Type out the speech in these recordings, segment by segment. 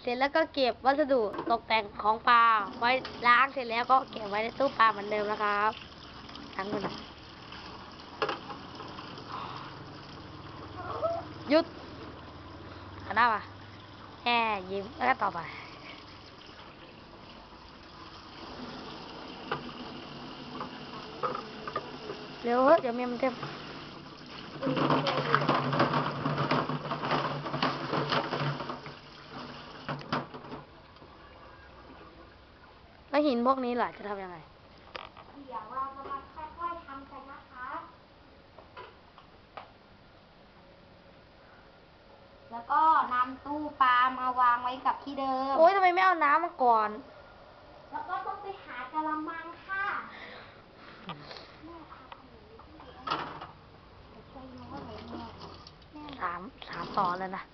เสร็จแล้วก็เก็บวัสดุตกแต่งของปลาไว้ล้างเสร็จแล้วก็เก็บไว้ในตู้ปลาเหมือนเดิมนะครับทั้งหมดหยุดหันหน้ามาแอบยิ้มแล้วก็ต่อไปเร็วเฮ้ยเดี๋ยวมีมันเต็ม แล้วหินพวกนี้ล่ะจะทำยังไง เดี๋ยวเราจะมาค่อยๆทำกันนะคะ แล้วก็นำตู้ปลามาวางไว้กับที่เดิม โอ๊ยทำไมไม่เอาน้ำมาก่อน แล้วก็ต้องไปหากระมังค่ะแม่พาทำอย่างนี้ที่เดียวเดี๋ยวช่วยน้องหน่อยแม่แม่สามสามต่อแล้วนะ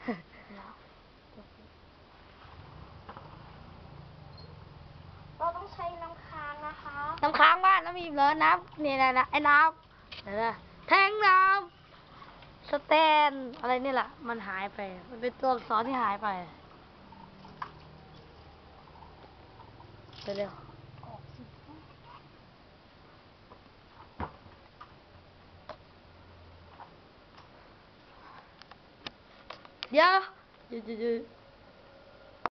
เราต้องใช้น้ำค้างนะคะ น้ำค้ามีเหรอน้ำนี่นะนะไอ้น้ำเดี๋ยวนะแทงน้ำสแตนอะไรนี่แหละมันหายไป มันเป็นตัวอักษรที่หายไปเร็วเดี๋ยวหยุดหยุดหยุด